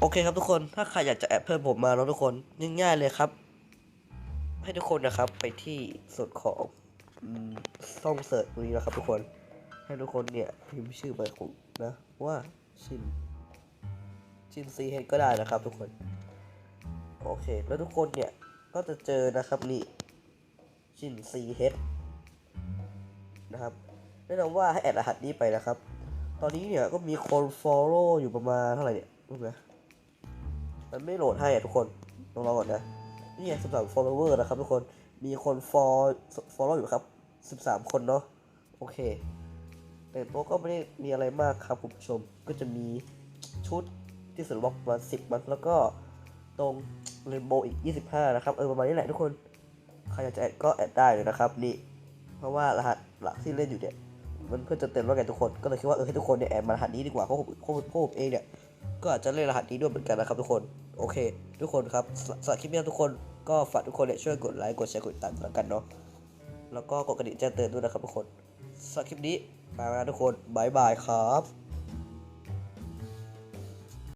โอเคครับทุกคน ถ้าใครอยากจะแอดเพิ่มผมมาแล้วทุกคนง่ายๆเลยครับ ให้ทุกคนนะครับ ไปที่ส่วนของอืมช่องเสิร์ชตรงนี้นะครับ ทุกคน ให้ทุกคนเนี่ยพิมพ์ชื่อไปของนะ ว่าชินชินซีเฮดก็ได้นะครับ ทุกคน โอเค แล้วทุกคนเนี่ยก็จะเจอนะครับนี่ชินซีเฮดนะครับแนะนำว่าให้แอดรหัสนี้ไปนะครับ ตอนนี้เนี่ยก็มีคน follow อยู่ประมาณเท่าไหร่เนี่ยรู้ไหม มันไม่โหลดให้อะทุกคนลองรอก่อนนะ นี่ไง13 follower นะครับทุกคน มีคน follow follow อยู่ครับ 13 คนเนาะ โอเค แต่โต๊ะก็ไม่ได้มีอะไรมากครับคุณผู้ชม ก็จะมีชุดที่สุดบล็อกประมาณ10 มัน แล้วก็ตรงเรนโบว์อีก 25 นะครับ เออประมาณนี้แหละทุกคน ใครอยากจะแอดก็แอดได้เลยนะครับนี่ เพราะว่ารหัสหลักที่เล่นอยู่เนี่ยมันเพื่อจะเต็มแล้วไงทุกคน ก็เลยคิดว่าเออให้ทุกคนเนี่ยแอดมารหัสนี้ดีกว่าเพราเพราะผมเพราะผมเองเนี่ย ก็อาจจะเล่นรหัสนี้ด้วยเหมือนกันนะครับทุกคนโอเค ทุกคนครับสำหรับคลิปนี้ทุกคนก็ฝากทุกคนเนี่ยช่วยกดไลค์กดแชร์กดติดตามแล้วกันเนาะแล้วก็กดกระดิ่งแจ้งเตือนด้วยนะครับทุกคนสำหรับคลิปนี้ไปแล้วนะทุกคนบายบายครับ